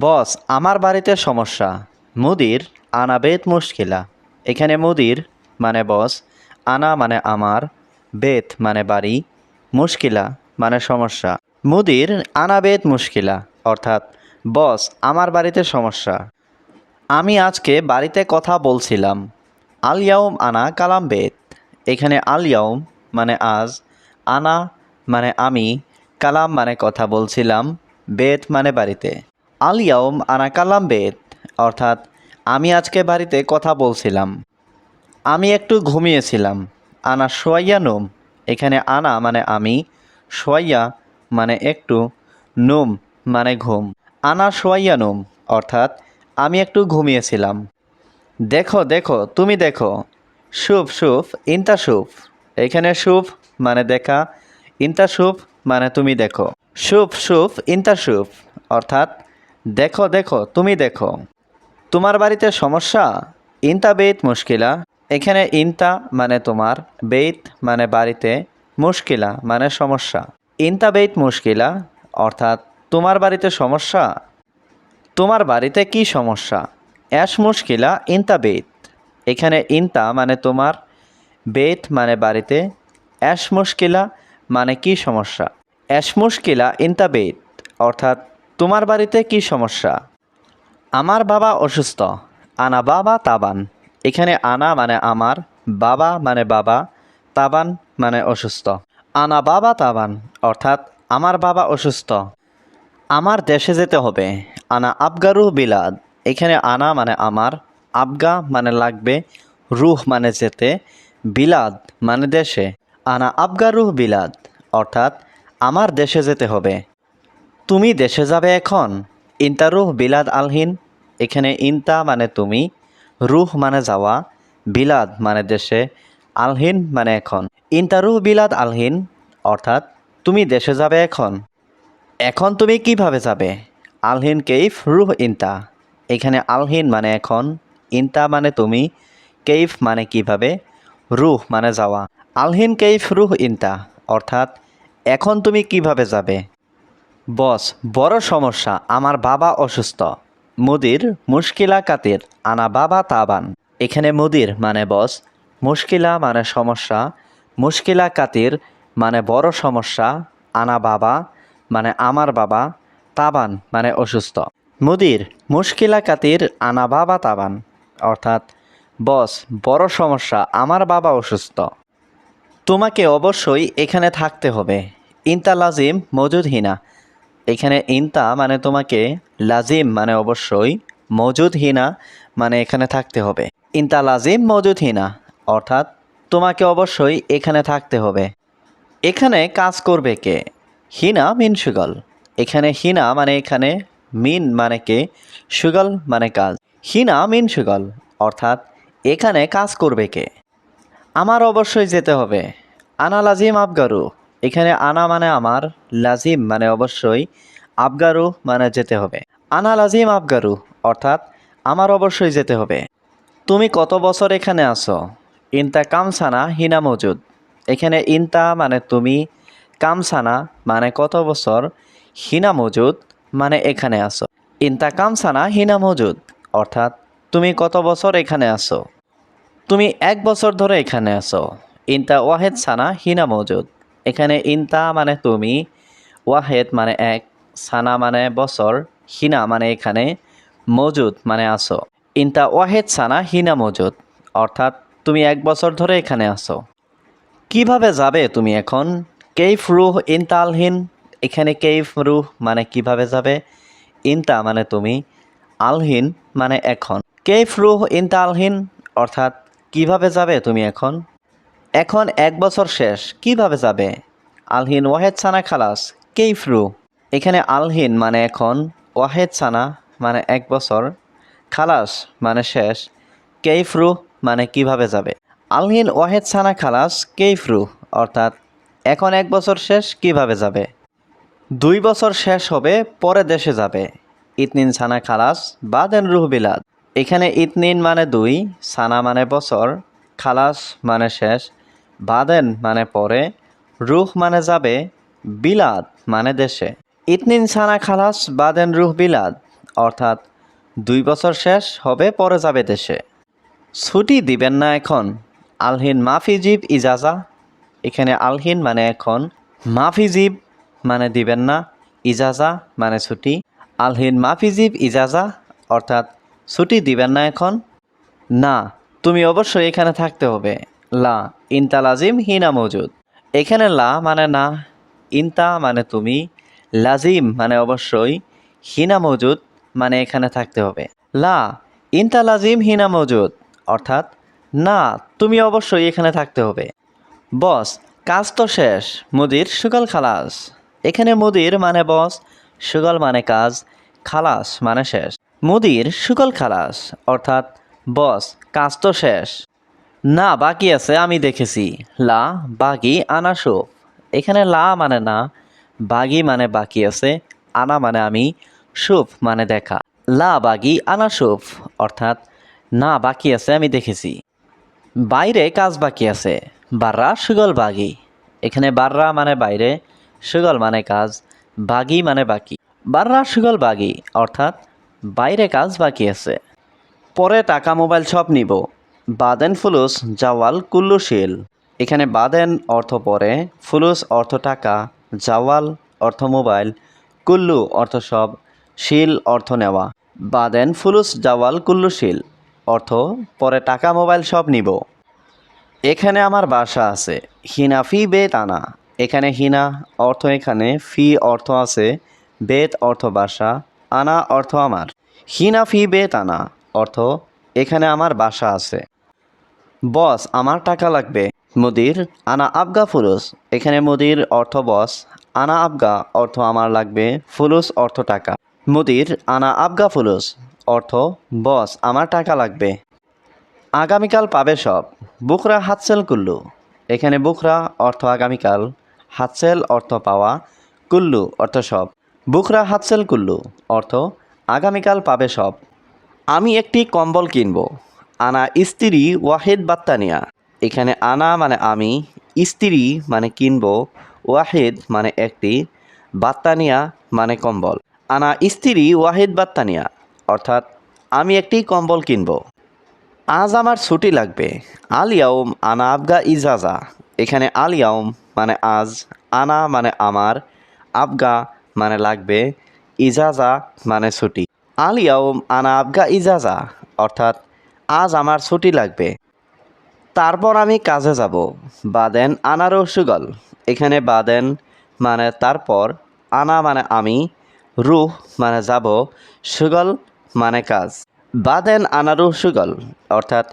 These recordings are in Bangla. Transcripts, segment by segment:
বস, আমার বাড়িতে সমস্যা। মুদির আনা বেত মুশকিলা। এখানে মুদির মানে বস, আনা মানে আমার, বেত মানে বাড়ি, মুশকিলা মানে সমস্যা। মুদির আনা বেত মুশকিলা, অর্থাৎ বস, আমার বাড়িতে সমস্যা। আমি আজকে বাড়িতে কথা বলছিলাম। আল ইয়াউম আনা কালাম বেত। এখানে আল ইয়াউম মানে আজ, আনা মানে আমি, কালাম মানে কথা বলছিলাম, বেত মানে বাড়িতে। আল ইয়াউম আনা কালাম বেত অর্থাৎ আমি আজকে বাড়িতে কথা বলছিলাম। আমি একটু ঘুমিয়েছিলাম। আনা সোয়াইয়া নুম, এখানে আনা মানে আমি, সোয়াইয়া মানে একটু, নুম মানে ঘুম। আনা সোয়াইয়া নুম, অর্থাৎ আমি একটু ঘুমিয়েছিলাম। দেখো দেখো, তুমি দেখো। শুভ শুভ, ইন্তা শুভ। এখানে শুভ মানে দেখা, ইন্তা শুভ মানে তুমি দেখো। শুভ শুভ, ইন্তা শুভ, অর্থাৎ দেখো দেখো, তুমি দেখো। তোমার বাড়িতে সমস্যা? ইনতা বেত মুশকিলা। এখানে ইনতা মানে তোমার বেত মানে বাড়িতে মুশকিলা মানে সমস্যা। ইনতা বেত মুশকিলা, অর্থাৎ তোমার বাড়িতে সমস্যা? তোমার বাড়িতে কি সমস্যা? অ্যাশ মুশকিলা, ইনতা বেত এখানে ইনতা মানে তোমার বেত মানে বাড়িতে। অ্যাশ মুশকিলা মানে কি সমস্যা? অ্যাশ মুশকিলা, ইনতা বেত অর্থাৎ তোমার বাড়িতে কি সমস্যা? আমার বাবা অসুস্থ। আনা বাবা তাবান। এখানে আনা মানে আমার, বাবা মানে বাবা, তাবান মানে অসুস্থ। আনা বাবা তাবান, অর্থাৎ আমার বাবা অসুস্থ। আমার দেশে যেতে হবে। আনা আবগারুহ বিলাদ। এখানে আনা মানে আমার, আবগা মানে লাগবে, রুহ মানে যেতে, বিলাদ মানে দেশে। আনা আবগারুহ বিলাদ, অর্থাৎ আমার দেশে যেতে হবে। তুমি দেশে যাবে এখন? ইন্তারুহ বিলাদ আলহিন, এখানে ইন্তা মানে তুমি, রুহ মানে যাওয়া, বিলাদ মানে দেশে, আলহিন মানে এখন। ইন্তারুহ বিলাদ আলহিন, অর্থাৎ তুমি দেশে যাবে এখন। এখন তুমি কীভাবে যাবে? আলহিন কেইফ, রুহ ইন্তা। এখানে আলহিন মানে এখন, ইন্তা মানে তুমি, কেইফ মানে কীভাবে? রুহ মানে যাওয়া। আলহিন, কেইফ, রুহ ইন্তা। অর্থাৎ এখন তুমি কীভাবে যাবে? বস, বড় সমস্যা, আমার বাবা অসুস্থ। মুদির মুশকিলা কাতির আনা বাবা তাবান। এখানে মুদির মানে বস, মুশকিলা মানে সমস্যা মুশকিলা কাতির মানে বড় সমস্যা, আনা বাবা মানে আমার বাবা, তাবান মানে অসুস্থ। মুদির মুশকিলা কাতির আনা বাবা তাবান, অর্থাৎ বস, বড় সমস্যা, আমার বাবা অসুস্থ। তোমাকে অবশ্যই এখানে থাকতে হবে। ইনতা লাজিম মজুদ হিনা। এখানে ইনতা মানে তোমাকে লাজিম মানে অবশ্যই মজুদ হিনা মানে এখানে থাকতে হবে। ইনতা লাজিম, মজুদ হিনা, অর্থাৎ তোমাকে অবশ্যই এখানে থাকতে হবে। এখানে কাজ করবে কে? হিনা, মিন, সুগল। এখানে হিনা মানে এখানে মিন মানে কে? সুগল মানে কাজ। হিনা, মিন, সুগল, অর্থাৎ এখানে কাজ করবে কে? আমার অবশ্যই যেতে হবে। আনা লাজিম আবগারু এখানে আনা মানে আমার, লাজিম মানে অবশ্যই, আবগারু মানে যেতে হবে। আনা লাজিম, আবগারু, অর্থাৎ আমার অবশ্যই যেতে হবে। তুমি কত বছর এখানে আসো ইনতা কামসানা হিনা মজুদ। এখানে ইনতা মানে তুমি, কামসানা মানে কত বছর? হিনা মজুদ মানে এখানে আসো ইনতা কামসানা হিনা মজুদ, অর্থাৎ তুমি কত বছর এখানে আসো তুমি এক বছর ধরে এখানে আছো। ইনতা ওয়াহেদ সানা হিনা মজুদ। এখানে ইনতা মানে তুমি, ওয়াহেদ মানে এক, সানা মানে বছর, হিনা মানে এখানে মজুদ মানে আসো। ইনতা ওয়াহেদ, সানা, হিনা মজুদ, অর্থাৎ তুমি এক বছর ধরে এখানে আসো। কীভাবে যাবে তুমি এখন? কেইফ রুহ ইনতা আলহিন এখানে কেইফ রুহ মানে কীভাবে যাবে? ইনতা মানে তুমি আলহীন মানে এখন। কেইফ রুহ ইনতা আলহিন অর্থাৎ কীভাবে যাবে তুমি এখন? এখন এক বছর শেষ, কীভাবে যাবে? আলহিন ওয়াহেদ সানা খালাস কেইফ রু এখানে আলহিন মানে এখন, ওয়াহেদ সানা মানে এক বছর, খালাস মানে শেষ কেইফ রু মানে কীভাবে যাবে? আলহিন ওয়াহেদ সানা খালাস কেইফ রু অর্থাৎ, এখন এক বছর শেষ, কীভাবে যাবে? দুই বছর শেষ হবে, পরে দেশে যাবে। ইতনিন সানা খালাস, বাদেন রুহ বিলাদ। এখানে ইতনিন মানে দুই, সানা মানে বছর, খালাস মানে শেষ বাদেন মানে পরে, রুহ মানে যাবে বিলাদ মানে দেশে। ইতনিন সানা খালাস, বাদেন রুহ বিলাদ অর্থাৎ দুই বছর শেষ হবে, পরে যাবে দেশে। ছুটি দিবেন না এখন, আলহিন মাফিজিব ইজাজা। এখানে আলহিন মানে এখন মাফিজিব মানে দিবেন না, ইজাজা মানে ছুটি। আলহিন মাফিজিব ইজাজা, অর্থাৎ ছুটি দিবেন না এখন। না, তুমি অবশ্যই এখানে থাকতে হবে। লা, ইনতা লাজিম হিনা মজুদ এখানে লা মানে না, ইনতা মানে তুমি, লাজিম মানে অবশ্যই, হিনা মজুদ মানে এখানে থাকতে হবে। লা, ইনতা লাজিম হিনা মজুদ অর্থাৎ না, তুমি অবশ্যই এখানে থাকতে হবে। বস, কাজ তো শেষ, মুদির সুগল খালাস। এখানে মুদির মানে বস, সুগল মানে কাজ, খালাস মানে শেষ। মুদির সুগল খালাস, অর্থাৎ বস, কাজ তো শেষ। না, বাকি আছে, আমি দেখেছি। লা বাকি আনা সুফ এখানে লা মানে না, বাগি মানে বাকি আছে, আনা মানে আমি, সুফ মানে দেখা। লা, বাগি, আনা, সুফ, অর্থাৎ না, বাকি আছে, আমি দেখেছি। বাইরে কাজ বাকি আছে, বাররা, সুগল, বাগি। এখানে বাররা মানে বাইরে, সুগল মানে কাজ, বাগি মানে বাকি। বাররা, সুগল, বাগি, অর্থাৎ বাইরে কাজ বাকি আছে। পরে টাকা, মোবাইল সব নিব। বাদেন ফুলুস, জাওয়াল কুল্লু শিল এখানে বাদেন অর্থ পরে, ফুলুস অর্থ টাকা, জাওয়াল অর্থ মোবাইল, কুল্লু অর্থ সব, শিল অর্থ নেওয়া। বাদেন ফুলুস, জাওয়াল কুল্লু শিল অর্থ পরে টাকা, মোবাইল সব নিব। এখানে আমার বাসা আছে, হিনা ফি বেত আনা। এখানে হিনা অর্থ এখানে, ফি অর্থ আছে, বেত অর্থ বাসা, আনা অর্থ আমার। হিনা ফি বেত আনা, অর্থ এখানে আমার বাসা আছে। বস, আমার টাকা লাগবে। মুদির, আনা আবগা ফুলুস। এখানে মুদির অর্থ বস, আনা আবগা অর্থ আমার লাগবে, ফুলুস অর্থ টাকা। মুদির, আনা আবগা ফুলুস অর্থ বস, আমার টাকা লাগবে। আগামীকাল পাবে সব। বুকরা হাতসেল কুল্লু। এখানে বুকরা অর্থ আগামীকাল, হাতসেল অর্থ পাওয়া, কুল্লু অর্থ সব। বুকরা হাতসেল কুল্লু অর্থ আগামীকাল পাবে সব। আমি একটি কম্বল কিনব। আনা স্ত্রী ওয়াহিদ বাত্তানিয়া। এখানে আনা মানে আমি, স্ত্রী মানে কিনব, ওয়াহেদ মানে একটি, বাত্তানিয়া মানে কম্বল। আনা স্ত্রী ওয়াহিদ বাত্তানিয়া, অর্থাৎ আমি একটি কম্বল কিনব। আজ আমার ছুটি লাগবে, আল ইয়াউম আনা আবগা ইজাজা। এখানে আল ইয়াউম মানে আজ, আনা মানে আমার, আবগা মানে লাগবে, ইজাজা মানে ছুটি। আল ইয়াউম আনা আবগা ইজাজা, অর্থাৎ আজ আমার ছুটি লাগবে। তারপর আমি কাজে যাব। বা দেন আনারও সুগল এখানে বা দেন মানে তারপর, আনা মানে আমি, রুহ মানে যাব, সুগল মানে কাজ। বা দেন আনারু সুগল অর্থাৎ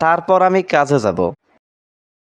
তারপর আমি কাজে যাব।